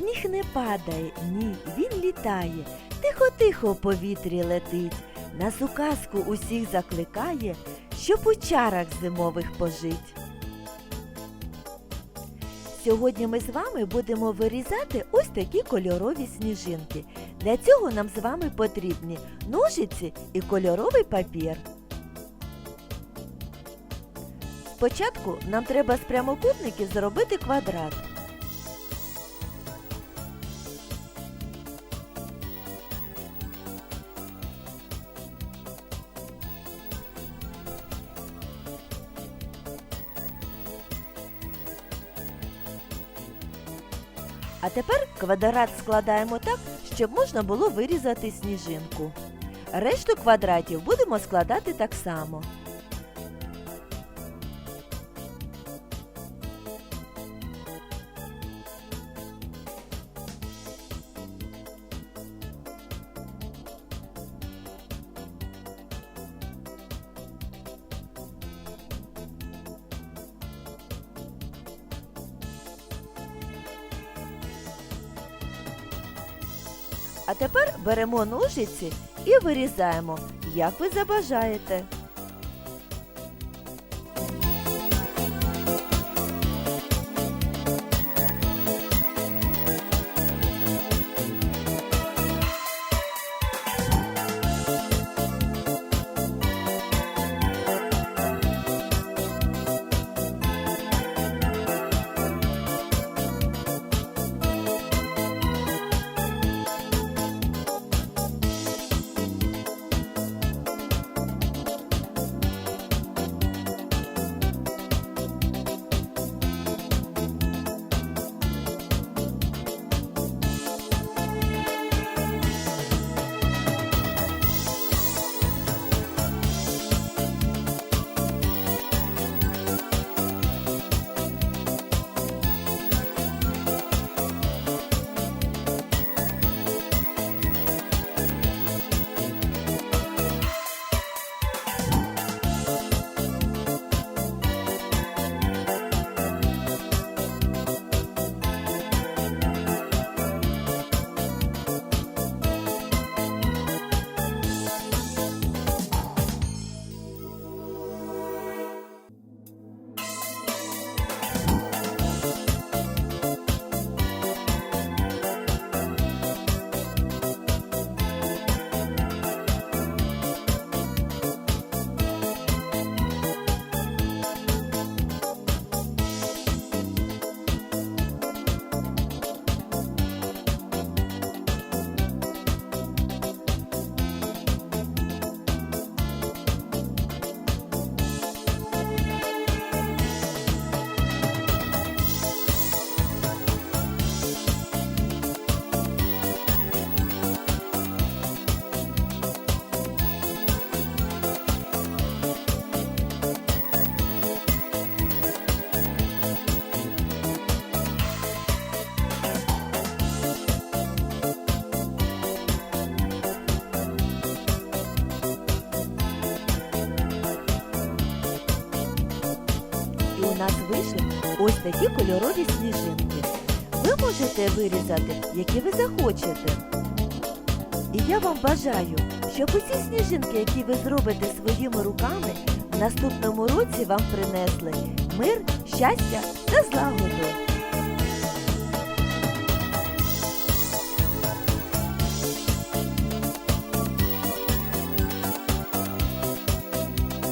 Сніг не падає, ні, він літає, тихо-тихо в повітрі летить, нас у усіх закликає, щоб у чарах зимових пожить. Сьогодні ми з вами будемо вирізати ось такі кольорові сніжинки. Для цього нам з вами потрібні ножиці і кольоровий папір. Спочатку нам треба з прямокутників зробити квадрат. А тепер квадрат складаємо так, щоб можна було вирізати сніжинку. Решту квадратів будемо складати так само. А тепер беремо ножиці і вирізаємо, як ви забажаєте. Нас вийшли ось такі кольорові сніжинки. Ви можете вирізати, які ви захочете. І я вам бажаю, щоб усі сніжинки, які ви зробите своїми руками, в наступному році вам принесли мир, щастя та злагоду.